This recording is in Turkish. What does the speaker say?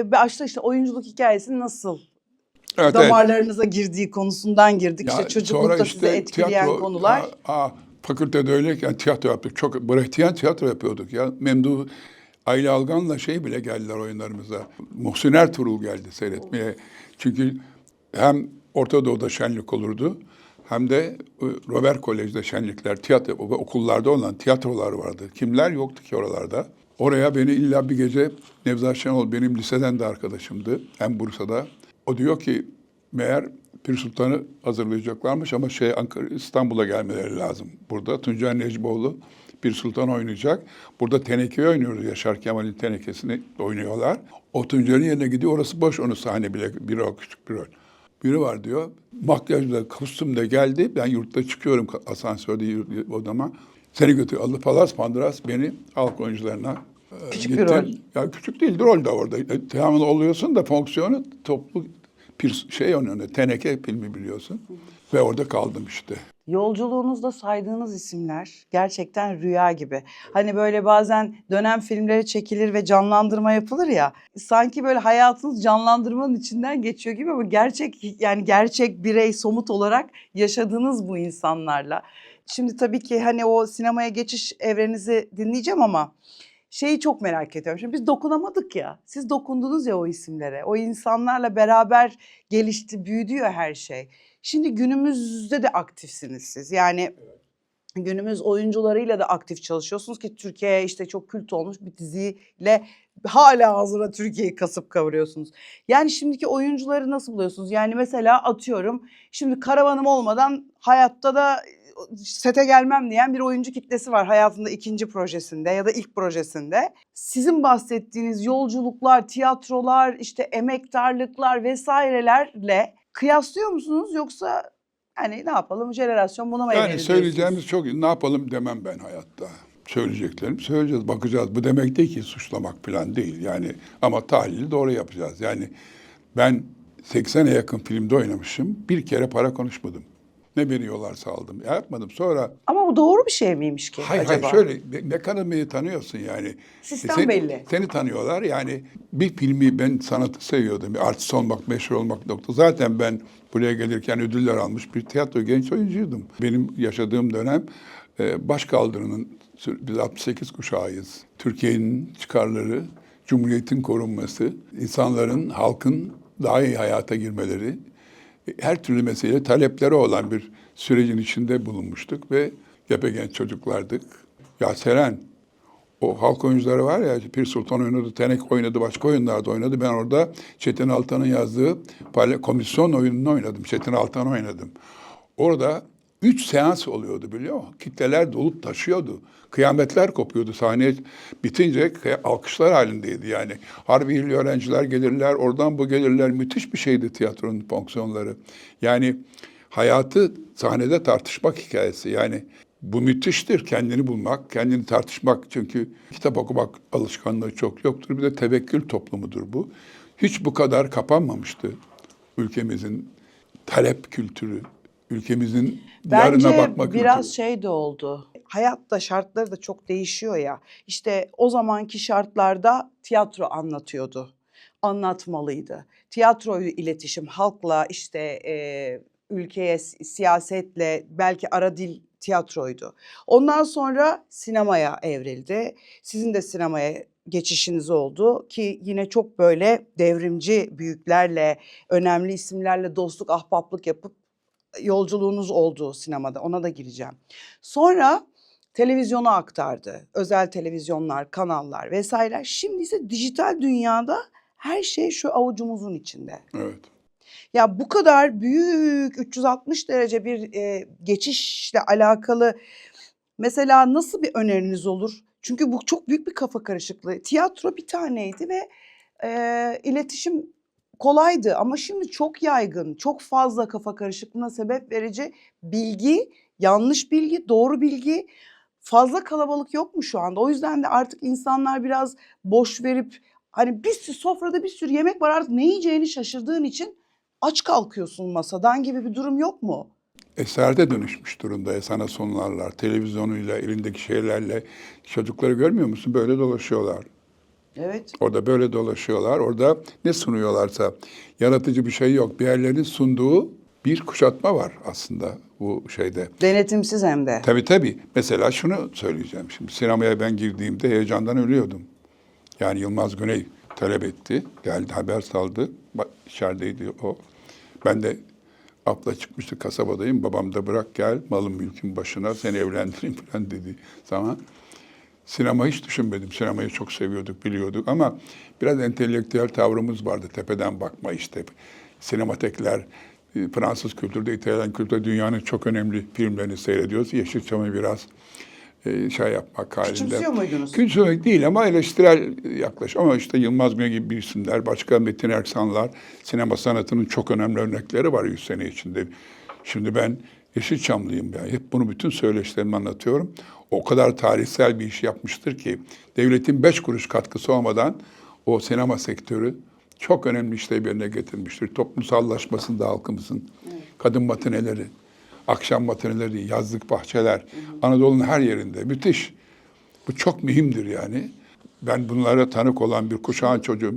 e, başta işte oyunculuk hikayesi nasıl Evet, evet. damarlarınıza girdiği konusundan girdik. Ya işte çocuklukta işte etkileyen tiyatro- konular. Aa, aa, fakültede öyleyken tiyatro yaptık. Çok Brechtian tiyatro yapıyorduk ya. Memduh Ayla Algan'la şey bile geldiler oyunlarımıza. Muhsin Ertuğrul geldi seyretmeye. Çünkü hem Orta Doğu'da şenlik olurdu hem de e, Robert Kolej'de şenlikler, tiyatro okullarda olan tiyatrolar vardı. Kimler yoktu ki oralarda. Oraya beni illa bir gece Nevzat Şenol benim liseden de arkadaşımdı. Hem Bursa'da. O diyor ki meğer Pir Sultan'ı hazırlayacaklarmış ama şey Ankara İstanbul'a gelmeleri lazım. Burada Tuncay Necboğlu Pir Sultan oynayacak. Burada Teneke'yi oynuyoruz. Yaşar Kemal'in Teneke'sini oynuyorlar. O Tuncay'ın yerine gidiyor. Orası boş onun sahne bile. Bir rol küçük bir rol. Biri var diyor. Makyajla, kostümle geldi. Ben yurtta çıkıyorum asansörde odama. Seni götürüyor. Allah Palas Pandras beni halk oyuncularına e, Küçük bir rol. Ya küçük değil rol de orada. E, Tamamını oluyorsun da fonksiyonu toplu bir şey onun önünde. Teneke filmi biliyorsun. Ve orada kaldım işte. Yolculuğunuzda saydığınız isimler gerçekten rüya gibi. Hani böyle bazen dönem filmleri çekilir ve canlandırma yapılır ya. Sanki böyle hayatınız canlandırmanın içinden geçiyor gibi ama gerçek yani gerçek birey somut olarak yaşadığınız bu insanlarla. Şimdi tabii ki hani o sinemaya geçiş evrenizi dinleyeceğim ama şeyi çok merak ediyorum. Şimdi biz dokunamadık ya. Siz dokundunuz ya o isimlere. O insanlarla beraber gelişti, büyüdü ya her şey. Şimdi günümüzde de aktifsiniz siz. Yani günümüz oyuncularıyla da aktif çalışıyorsunuz ki Türkiye'ye işte çok kült olmuş bir diziyle hala hazıra Türkiye'yi kasıp kavuruyorsunuz. Yani şimdiki oyuncuları nasıl buluyorsunuz? Yani mesela atıyorum şimdi karavanım olmadan hayatta da sete gelmem diyen bir oyuncu kitlesi var hayatında ikinci projesinde ya da ilk projesinde. Sizin bahsettiğiniz yolculuklar, tiyatrolar, işte emektarlıklar vesairelerle kıyaslıyor musunuz yoksa hani ne yapalım jenerasyon buna mı Yani söyleyeceğimiz çok ne yapalım demem ben hayatta. Söyleyeceklerim söyleyeceğiz, bakacağız. Bu demek değil ki suçlamak falan değil. Yani ama tahlili doğru yapacağız. Yani ben 80'e yakın filmde oynamışım. Bir kere para konuşmadım. Ne veriyorlarsa aldım. Yapmadım. Sonra Ama bu doğru bir şey miymiş ki Hayır acaba? hayır şöyle kadar beni tanıyorsun yani. Sistem seni, belli. Seni tanıyorlar yani bir filmi ben sanatı seviyordum. Bir artist olmak, meşhur olmak nokta. Zaten ben buraya gelirken ödüller almış bir tiyatro genç oyuncuydum. Benim yaşadığım dönem e, başkaldırının biz 68 kuşağıyız. Türkiye'nin çıkarları, Cumhuriyet'in korunması, insanların, halkın daha iyi hayata girmeleri, her türlü mesele talepleri olan bir sürecin içinde bulunmuştuk ve gebegenç çocuklardık. Ya Seren, o halk oyuncuları var ya, Pir Sultan oynadı, Tenek oynadı, başka oyunlarda oynadı. Ben orada Çetin Altan'ın yazdığı komisyon oyununu oynadım. Çetin Altan oynadım. Orada üç seans oluyordu biliyor musun? Kitleler dolup taşıyordu. Kıyametler kopuyordu. Sahne bitince alkışlar halindeydi yani. Harbi öğrenciler gelirler, oradan bu gelirler. Müthiş bir şeydi tiyatronun fonksiyonları. Yani hayatı sahnede tartışmak hikayesi. Yani bu müthiştir kendini bulmak, kendini tartışmak. Çünkü kitap okumak alışkanlığı çok yoktur. Bir de tevekkül toplumudur bu. Hiç bu kadar kapanmamıştı ülkemizin talep kültürü, ülkemizin Bence yarına bakma biraz kültürü. şey de oldu. Hayatta şartları da çok değişiyor ya. İşte o zamanki şartlarda tiyatro anlatıyordu. Anlatmalıydı. Tiyatroyla iletişim, halkla işte e, ülkeye, si- siyasetle belki ara dil tiyatroydu. Ondan sonra sinemaya evrildi. Sizin de sinemaya geçişiniz oldu ki yine çok böyle devrimci büyüklerle, önemli isimlerle dostluk, ahbaplık yapıp yolculuğunuz oldu sinemada. Ona da gireceğim. Sonra televizyona aktardı. Özel televizyonlar, kanallar vesaire. Şimdi ise dijital dünyada her şey şu avucumuzun içinde. Evet. Ya bu kadar büyük 360 derece bir e, geçişle alakalı mesela nasıl bir öneriniz olur? Çünkü bu çok büyük bir kafa karışıklığı. Tiyatro bir taneydi ve e, iletişim kolaydı ama şimdi çok yaygın, çok fazla kafa karışıklığına sebep verici bilgi, yanlış bilgi, doğru bilgi fazla kalabalık yok mu şu anda? O yüzden de artık insanlar biraz boş verip hani bir sürü sofrada bir sürü yemek var artık ne yiyeceğini şaşırdığın için aç kalkıyorsun masadan gibi bir durum yok mu? Eserde dönüşmüş durumda esana sonlarlar. Televizyonuyla, elindeki şeylerle. Çocukları görmüyor musun? Böyle dolaşıyorlar. Evet. Orada böyle dolaşıyorlar. Orada ne sunuyorlarsa yaratıcı bir şey yok. Bir yerlerin sunduğu bir kuşatma var aslında bu şeyde. Denetimsiz hem de. Tabii tabii. Mesela şunu söyleyeceğim. Şimdi sinemaya ben girdiğimde heyecandan ölüyordum. Yani Yılmaz Güney talep etti. Geldi haber saldı. Bak içerideydi o. Ben de abla çıkmıştı kasabadayım. Babam da bırak gel malın mülkün başına seni evlendireyim falan dedi zaman. Sinema hiç düşünmedim. Sinemayı çok seviyorduk, biliyorduk ama biraz entelektüel tavrımız vardı. Tepeden bakma işte. Sinematekler, e, Fransız kültürde, İtalyan kültürde dünyanın çok önemli filmlerini seyrediyoruz. Yeşilçam'ı biraz e, şey yapmak halinde. Küçümsüyor muydunuz? Küçümsemek değil ama eleştirel yaklaş. Ama işte Yılmaz Güney gibi bir isimler, başka Metin Erksanlar, sinema sanatının çok önemli örnekleri var 100 sene içinde. Şimdi ben Yeşilçamlıyım ben. Hep bunu bütün söyleşilerimi anlatıyorum. O kadar tarihsel bir iş yapmıştır ki devletin beş kuruş katkısı olmadan o sinema sektörü çok önemli işlev yerine getirmiştir. Toplumsallaşmasında halkımızın, kadın matineleri, akşam matineleri, yazlık bahçeler, Anadolu'nun her yerinde müthiş. Bu çok mühimdir yani. Ben bunlara tanık olan bir kuşağın çocuğum.